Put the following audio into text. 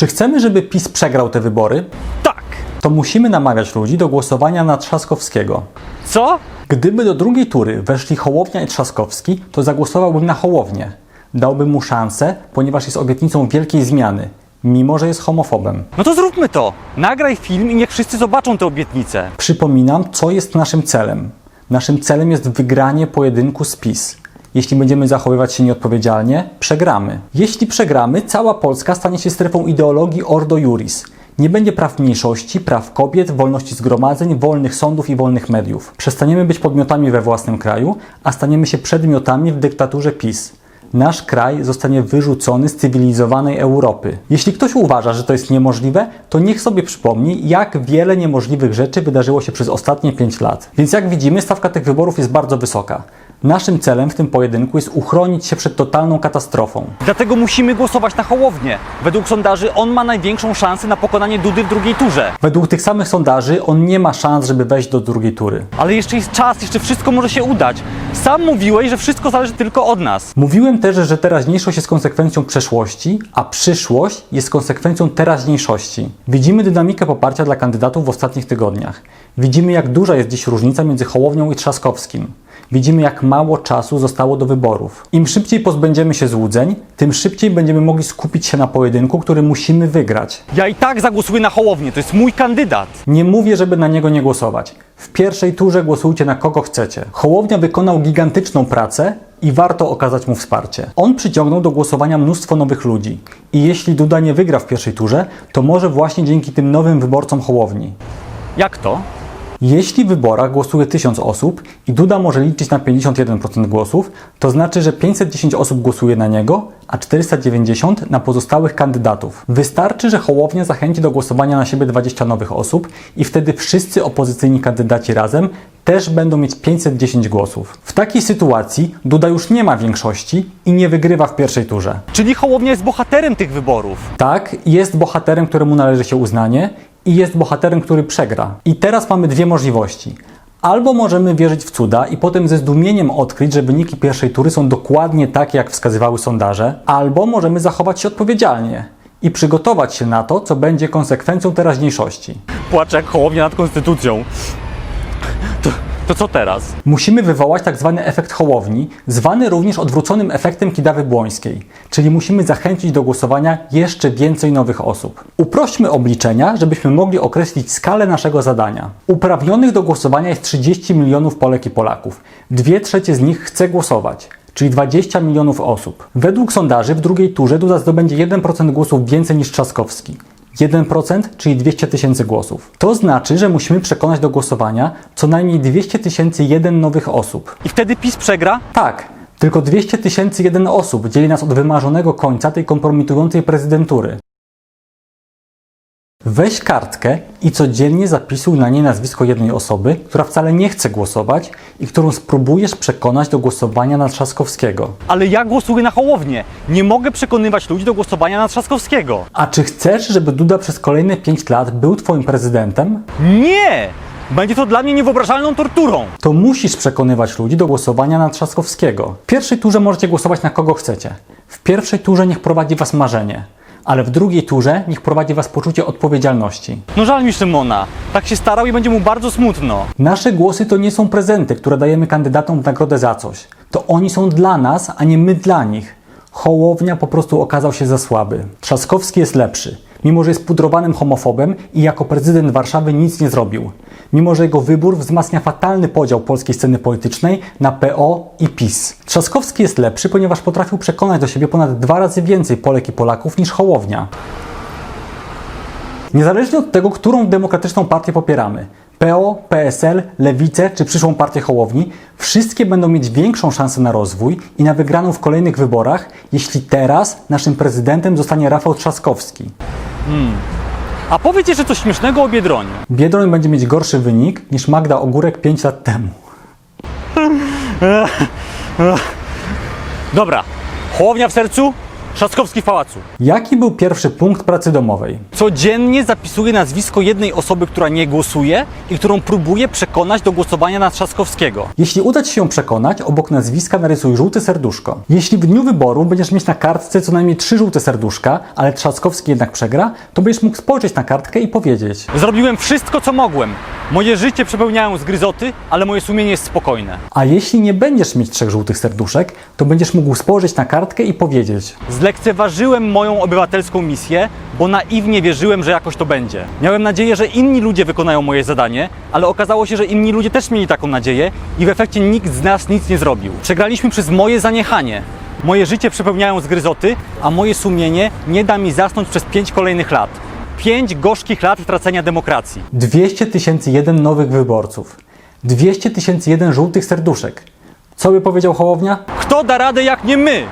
Czy chcemy, żeby PiS przegrał te wybory? Tak! To musimy namawiać ludzi do głosowania na Trzaskowskiego. Co? Gdyby do drugiej tury weszli Hołownia i Trzaskowski, to zagłosowałbym na Hołownię. Dałbym mu szansę, ponieważ jest obietnicą wielkiej zmiany, mimo że jest homofobem. No to zróbmy to! Nagraj film i niech wszyscy zobaczą te obietnice. Przypominam, co jest naszym celem. Naszym celem jest wygranie pojedynku z PiS. Jeśli będziemy zachowywać się nieodpowiedzialnie, przegramy. Jeśli przegramy, cała Polska stanie się strefą ideologii Ordo Juris. Nie będzie praw mniejszości, praw kobiet, wolności zgromadzeń, wolnych sądów i wolnych mediów. Przestaniemy być podmiotami we własnym kraju, a staniemy się przedmiotami w dyktaturze PiS. Nasz kraj zostanie wyrzucony z cywilizowanej Europy. Jeśli ktoś uważa, że to jest niemożliwe, to niech sobie przypomni, jak wiele niemożliwych rzeczy wydarzyło się przez ostatnie 5 lat. Więc jak widzimy, stawka tych wyborów jest bardzo wysoka. Naszym celem w tym pojedynku jest uchronić się przed totalną katastrofą. Dlatego musimy głosować na Hołownię. Według sondaży on ma największą szansę na pokonanie Dudy w drugiej turze. Według tych samych sondaży on nie ma szans, żeby wejść do drugiej tury. Ale jeszcze jest czas, jeszcze wszystko może się udać. Sam mówiłeś, że wszystko zależy tylko od nas. Mówiłem też, że teraźniejszość jest konsekwencją przeszłości, a przyszłość jest konsekwencją teraźniejszości. Widzimy dynamikę poparcia dla kandydatów w ostatnich tygodniach. Widzimy, jak duża jest dziś różnica między Hołownią i Trzaskowskim. Widzimy, jak mało czasu zostało do wyborów. Im szybciej pozbędziemy się złudzeń, tym szybciej będziemy mogli skupić się na pojedynku, który musimy wygrać. Ja i tak zagłosuję na Hołownię, to jest mój kandydat. Nie mówię, żeby na niego nie głosować. W pierwszej turze głosujcie na kogo chcecie. Hołownia wykonał gigantyczną pracę i warto okazać mu wsparcie. On przyciągnął do głosowania mnóstwo nowych ludzi. I jeśli Duda nie wygra w pierwszej turze, to może właśnie dzięki tym nowym wyborcom Hołowni. Jak to? Jeśli w wyborach głosuje 1000 osób i Duda może liczyć na 51% głosów, to znaczy, że 510 osób głosuje na niego, a 490 na pozostałych kandydatów. Wystarczy, że Hołownia zachęci do głosowania na siebie 20 nowych osób i wtedy wszyscy opozycyjni kandydaci razem też będą mieć 510 głosów. W takiej sytuacji Duda już nie ma większości i nie wygrywa w pierwszej turze. Czyli Hołownia jest bohaterem tych wyborów. Tak, jest bohaterem, któremu należy się uznanie i jest bohaterem, który przegra. I teraz mamy dwie możliwości. Albo możemy wierzyć w cuda i potem ze zdumieniem odkryć, że wyniki pierwszej tury są dokładnie takie, jak wskazywały sondaże, albo możemy zachować się odpowiedzialnie i przygotować się na to, co będzie konsekwencją teraźniejszości. Płacze jak Hołownia nad konstytucją. To, to co teraz? Musimy wywołać tak zwany efekt Hołowni, zwany również odwróconym efektem Kidawy Błońskiej, czyli musimy zachęcić do głosowania jeszcze więcej nowych osób. Uprośćmy obliczenia, żebyśmy mogli określić skalę naszego zadania. Uprawnionych do głosowania jest 30 milionów Polek i Polaków. Dwie trzecie z nich chce głosować. Czyli 20 milionów osób. Według sondaży w drugiej turze Duda zdobędzie 1% głosów więcej niż Trzaskowski. 1%, czyli 200 tysięcy głosów. To znaczy, że musimy przekonać do głosowania co najmniej 200 tysięcy jeden nowych osób. I wtedy PiS przegra? Tak, tylko 200 tysięcy jeden osób dzieli nas od wymarzonego końca tej kompromitującej prezydentury. Weź kartkę i codziennie zapisuj na niej nazwisko jednej osoby, która wcale nie chce głosować i którą spróbujesz przekonać do głosowania na Trzaskowskiego. Ale ja głosuję na Hołownię. Nie mogę przekonywać ludzi do głosowania na Trzaskowskiego. A czy chcesz, żeby Duda przez kolejne 5 lat był twoim prezydentem? Nie! Będzie to dla mnie niewyobrażalną torturą. to musisz przekonywać ludzi do głosowania na Trzaskowskiego. W pierwszej turze możecie głosować na kogo chcecie. W pierwszej turze niech prowadzi was marzenie, ale w drugiej turze niech prowadzi was poczucie odpowiedzialności. No żal mi Szymona. Tak się starał i będzie mu bardzo smutno. Nasze głosy to nie są prezenty, które dajemy kandydatom w nagrodę za coś. To oni są dla nas, a nie my dla nich. Hołownia po prostu okazał się za słaby. Trzaskowski jest lepszy. Mimo, że jest pudrowanym homofobem i jako prezydent Warszawy nic nie zrobił. Mimo, że jego wybór wzmacnia fatalny podział polskiej sceny politycznej na PO i PiS. Trzaskowski jest lepszy, ponieważ potrafił przekonać do siebie ponad dwa razy więcej Polek i Polaków niż Hołownia. Niezależnie od tego, którą demokratyczną partię popieramy, PO, PSL, Lewicę czy przyszłą partię Hołowni, wszystkie będą mieć większą szansę na rozwój i na wygraną w kolejnych wyborach, jeśli teraz naszym prezydentem zostanie Rafał Trzaskowski. A powiedz jeszcze coś śmiesznego o Biedroniu. Biedroń będzie mieć gorszy wynik niż Magda Ogórek 5 lat temu. Dobra. Hołownia w sercu, Trzaskowski w pałacu. Jaki był pierwszy punkt pracy domowej? Codziennie zapisuję nazwisko jednej osoby, która nie głosuje i którą próbuję przekonać do głosowania na Trzaskowskiego. Jeśli uda Ci się przekonać, obok nazwiska narysuj żółte serduszko. Jeśli w dniu wyboru będziesz mieć na kartce co najmniej trzy żółte serduszka, ale Trzaskowski jednak przegra, to będziesz mógł spojrzeć na kartkę i powiedzieć Zrobiłem wszystko, co mogłem. Moje życie przepełniają zgryzoty, ale moje sumienie jest spokojne. A jeśli nie będziesz mieć trzech żółtych serduszek, to będziesz mógł spojrzeć na kartkę i powiedzieć Zlekceważyłem moją obywatelską misję, bo naiwnie wierzyłem, że jakoś to będzie. Miałem nadzieję, że inni ludzie wykonają moje zadanie, ale okazało się, że inni ludzie też mieli taką nadzieję i w efekcie nikt z nas nic nie zrobił. Przegraliśmy przez moje zaniechanie. Moje życie przepełniają zgryzoty, a moje sumienie nie da mi zasnąć przez pięć kolejnych lat. Pięć gorzkich lat tracenia demokracji. 200 tysięcy jeden nowych wyborców, 200 tysięcy jeden żółtych serduszek. Co by powiedział Hołownia? Kto da radę jak nie my?